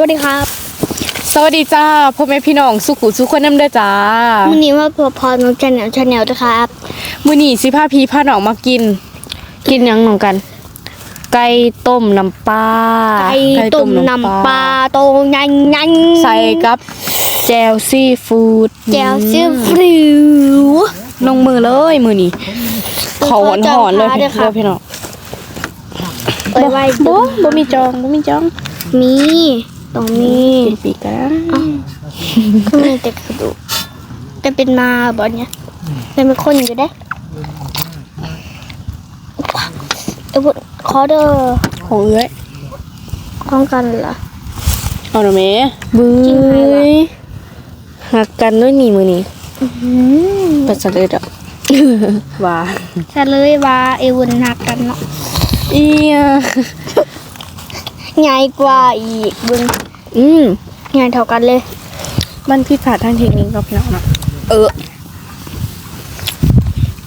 สวัสดีครับ สวัสดีจ้าพ่อแม่พี่น้องสุขุสุขคนน้ำเด้อจ้าวันนี้ว่าพอพอน้องชาแนลชาแนลนะครับมื้อนี้สิพาพี่พาน้องมากิน กินหยังหนองกัน ไก่ต้มน้ำปลาไก่ต้มน้ำปลาโตยันยันใส่กับแจวซีฟู้ดแจวซีฟิวลงมือเลยมื้อนี้เขาหอนหอนๆเลยขอจองพาด้วยค่ะเด้อพี่น้องเอ้ยไว้บ่บ่มีจองบ่มีจอง มี ตรงมีกินปีกกันก็มีแต่กระดูกแต่เป็นมาบอลเนี่ยเป็นเป็นคนอยู่ได้เอ้ยบุญขอเด้อของเอ้ยของกันเหรอเอาหน่อยแม่บื้จริงไหมวะยหักกันด้วยนี่มื้อนี้อืมปัสสาวะดอกว่าซะเลยว่าเอวุนหักกันเนาะเอียใหญ่กว่าอีกบุญ อืมใหญ่เท่ากันเลย มันผิดพลาดทางเทคนิคกับพี่น้องเนาะเออ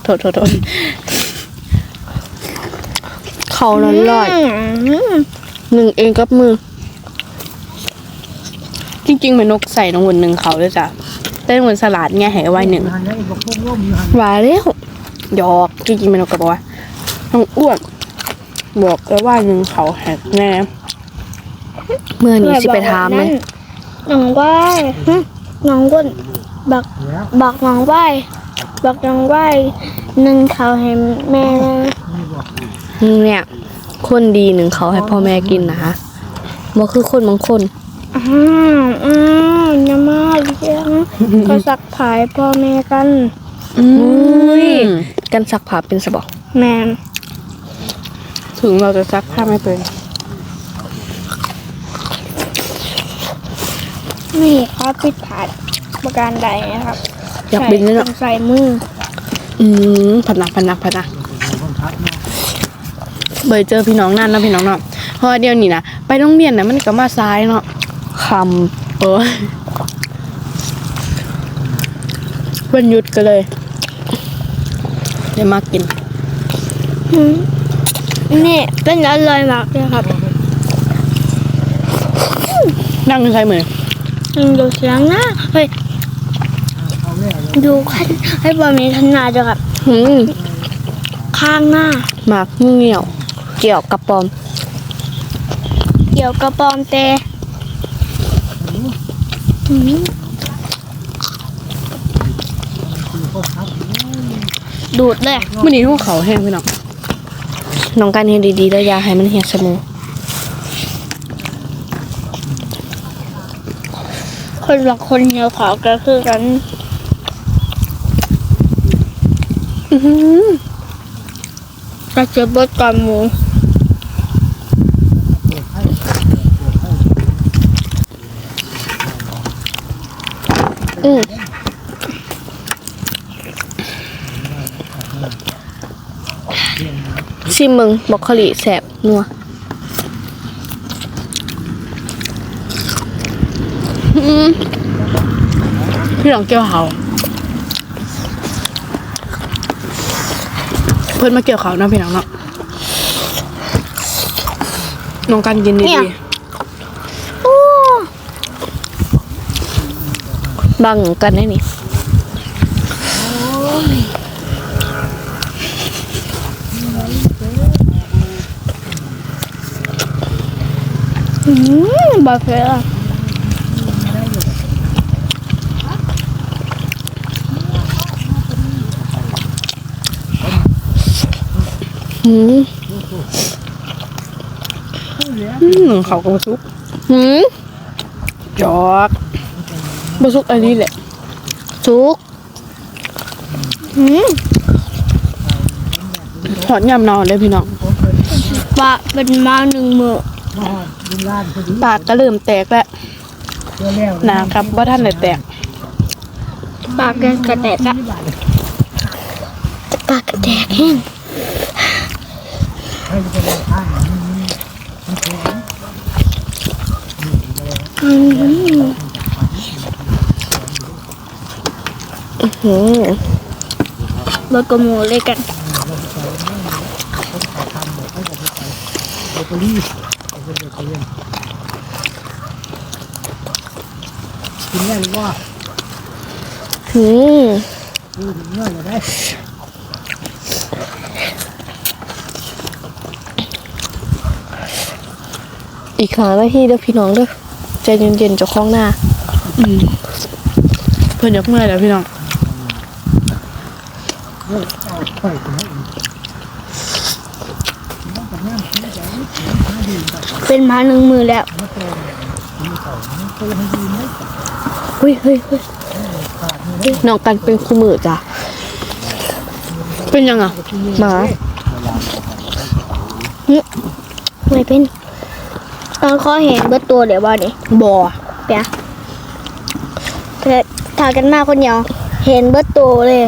โทษโทษโทษเขาร้อนลอยอืมหนึ่งเองกับมือ จริงๆเหมือนนกใส่น้องวนหนึ่งเขาเลยจ้ะแต่น้องวนสลัดไงให้ไว้หนึ่งหวานแล้วหยอกจริงๆเหมันนกก็บอกว่าน้องอ้วนบอกแล้วว่าหนึ่งเขาแหกแน่ เมื่อนี้สิไปถามมันน้องว่ายหึน้องก้นบักบักน้องว่ายบักน้องว่ายนึ่งเขาวให้แม่นะเนี่ย คนดีหนึ่งเขาให้พ่อแม่กินนะคะบ่คือคนบางคนอ้าวอ้าวอย่ามาเลี้ยงก็สักผายพ่อแม่กันอุ้ยกันสักผ้าเป็นสบอกแม่ถึงเราจะซักผ้าไม่เป็น นี่ครับผิดพลาดประการใดนะครับอยากบินเลยเนาะใส่มืออืมพนักพนักพนักเบยเจอพี่น้องนั่นนะพี่น้องเนาะเพราะว่าเดี๋ยวนี้นะไปโรงเรียนนะมันก็มาซ้ายเนาะคำโอ้ยวันหยุดก็เลยเดี๋ยวมากิน อืมนี่เป็นอร่อยมากเลยครับนั่งใช้มืออืม ดูเสียงนะเฮ้ยดูขันให้บอมีขนาดจะครับหืมข้างหน้าหมากเหนียวเกี่ยวกับปอม เกี่ยวกับปอมเตอืมดูดเลยมันนี้หัวเขาแห้งพี่น้องน้องการเห็นดีๆแล้วอยาให้มันเหี่ยวสมู คนละคนเหี่ยวขาวก็คือกันอือหือกระเจี๊ยบบดก่อนหมูอืมชิมมึงบอกคลีแสบนัว อืมพี่ลองเกี่ยวเขาเพื่อนมาเกี่ยวเขาเนาะพี่น้องเนาะน้องกันกินดีๆโอ้บังกันได้นี่อืมบาเฟ่อะ หืมอืมเขาก็บสุกหืมจอกบสุกอันนี้แหละสุกอืมถอดยำนอนเลยพี่น้องปะเป็นมาหนึ่งมือปากก็เริ่มแตกแล้วหนาครับว่าท่านได้แตก ปากแกกระแตกอะปากกระแตกแห้ง อืมหืมเบอร์กระหมูเลยกันอกินได้หรือว่าอืมดูถึงเงื่อนเลยได้ อีกหาหน้าที่เด้อพี่น้องเด้อใจเย็นๆเจ้าของหน้า อืมเพิ่นอยากเมื่อยแล้วพี่น้องเฮ้ยเอาไปถึงให้อีกเป็นมาหนึ่งมือแล้วตัวให้ดีไหมเฮ้ยเฮ้ยเฮ้ยน้องกันเป็นคู่มือจ้ะเป็นยังอะหมา ไม่เป็น ตอนคอเห็นเบิดตัวเดี๋ยวบอนี่บ่อเปียแต่ถ่ายกันมาคนเดียว เห็นเบิดตัวเลย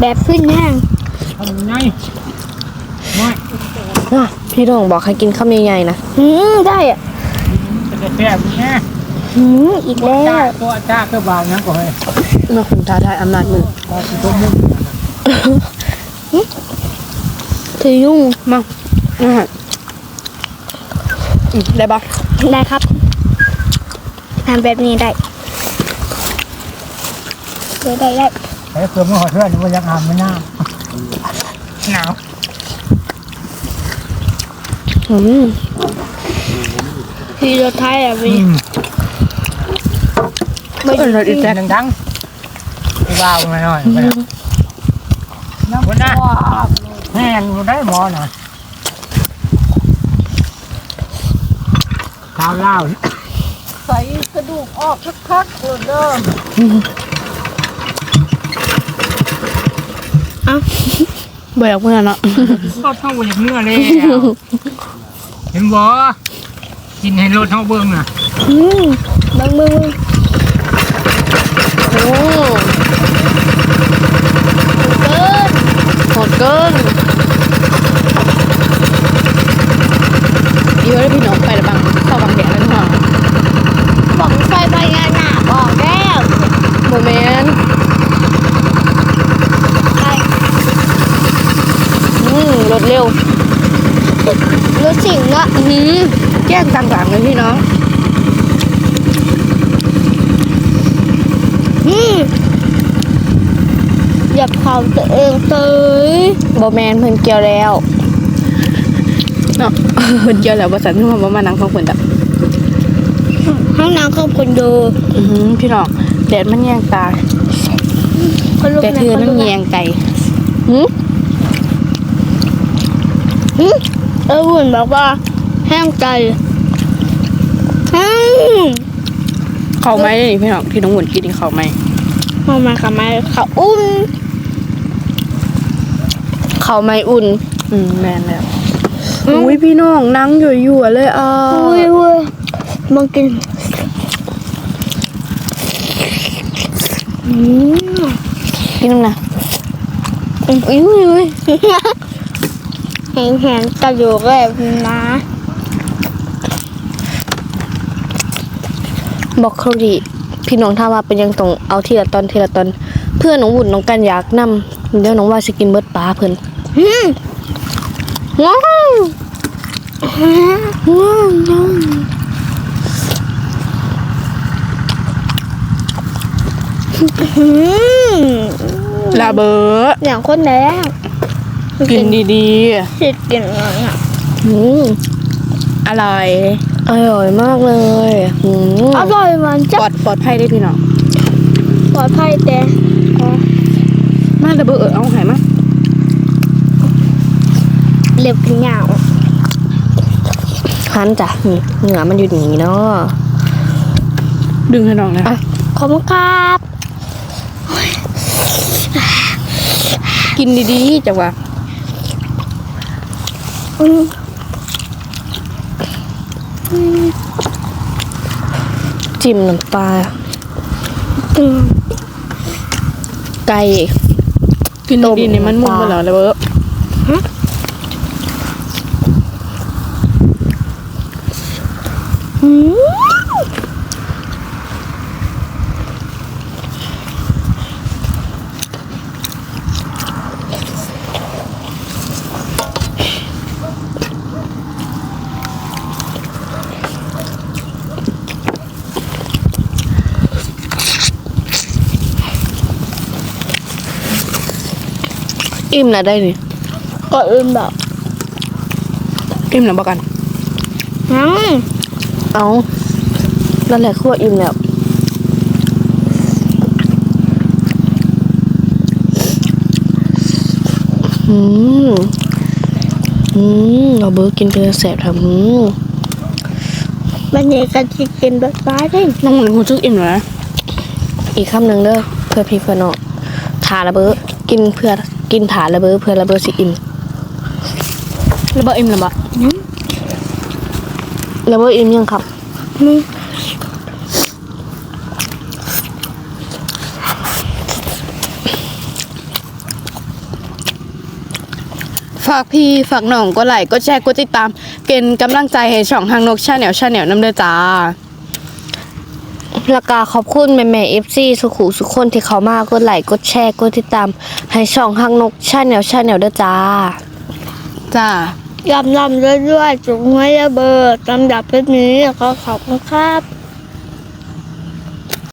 แบบขึ้นแห้งทำยังไงน้อยอะพี่น้องบอกให้กินข้าวใหญ่ๆนะอืมได้อะจะได้แก้มึงแน่อืมอีกแล้วจ้าตัวจ้าก็บางนะก็ให้มาคุมท้าทายอำนาจมือบางตัวมึงถือยุ่งมั่งนะฮะอืม ได้ปะได้ครับทำแบบนี้ได้ได้ได้ได้ไอ้เพื่อนมาหอเพื่อนมันยังอาบไม่น่าหนาวอืมทีสุดท้ายอะอืพี่มไม่เออเราอีแจ๊แต่ดังๆกูบ้ามาหน่อยไปแล้วคนน่ะแห้งอยู่ได้หมอน่ะ ข้าวเล่าใส่กระดูกออกคักๆเลยเด้อบ่อยากเมื่อเนาะก็เท่าอย่างเนื้อเลยเห็นบ่กินให้รถเท่าเบิ้งน่ะอืมบางมือโอ้ เกิน โหดเกินอีว่าได้พี่น้องไปแล้วบังเข้าบังแดดแล้วเนาะ บอกไฟพญานาคออกแล้ว โมเมนต์ ไป อืมร ถเร็วรู้สิ่งละอือหือแจ้งต่างๆเลยพี่น้องอืมอย่าเผาตัวเองเตยบอแมนเพิ่นเกี่ยวแล้วเนาะเพิ่นเกี่ยวแล้วบริษัทที่มาบ่มานั่งฟังเพิ่นจ้ะห้องน้ำของคนดูอือหือพี่น้องแดดมันแยงตาคนลุกแต่นะเธอคนนั่ลุนกแยนะงไก่หืมอืม เออวุ่นบอกว่าแห้งใจอืมเข้าไหมนี่พี่น้องที่น้องหมุนกินนี่เข้าไหมมองมากับมาเขาอุ้มเข้าไหมอุ่น อืมแม่นแล้วอุ้ยพี่น้องนั่งอยู่ๆเลยอะอุ้ยอุ้ยมองกินอืมกินน้ำนะอุ้ยอุ้ยอุ้ย แห้งแห้งกระดูกแบบนะบอกเขาดีพี่น้องถ้ามว่าเป็นยังต้องเอาทีละตอนทีละตอน เพื่อนน้องหมุนน้องกันอยากนำเดี๋ยวน้องว่าสิกินเบิดปลาเพิ่นอืมว้าวว้าวว้าวอืมลาเบออย่างคนแรก กินดีสิกินอะไรอะๆอืมอร่อย อร่อยมากเลยอืมอร่อยเหมือนปจะลอดปลอดภัยได้พี่น้องปลอดภัยแต่มาลาเบอเออเอาหายมาเล็บกินยาวคันจ้ะนี่เหนือมันอยู่นี่เนาะ ดึงให้น้องนะขอบคุณครับกินดีๆจังหวะอืม จิ้มน้ำปลาอืมไก่กินดีๆนี่มันมุ่งไปแล้วลาเบออืม อิ่มแล้วได้นี่ก็อื่นแบบอิ่มแล้วบอกกันยังเอานั่นแหละคือว่าอิ่มแล้วอืมอืมเราเบิร์กินเป็นแสบทำอืมวันนี้ก็จะกินแบบฟ้าได้น้องหนึ่งคุณจุกอิ่มแล้วนะอีกคำหนึ่งเด้อเพื่อพี่เพื่อน้องทาระเบิดกินเพื่อ กินถาระเบิดเพื่อระเบิดสิอิ่มระเบิดอิ่มระเบิดระเบิดอิ่มยังครับมึงฝากพี่ฝากน้องก็ไลค์ก็แชร์ก็ติดตาม เป็นกำลังใจให้ช่องทางนกชาแนลชาแนลน้ำเด้อจ้า แล้วก็ขอบคุณแม่แม่เอฟซีสุขุสุขคนที่เขามากดไลค์กดแชร์กดติดตาม ให้ช่องฮักนกชาแนลชาแนลด้วยจ้า จ้าลำลำเรื่อยๆจุกไว้ระเบิดลำดับแบบนี้แล้วก็ขอบคุณครับ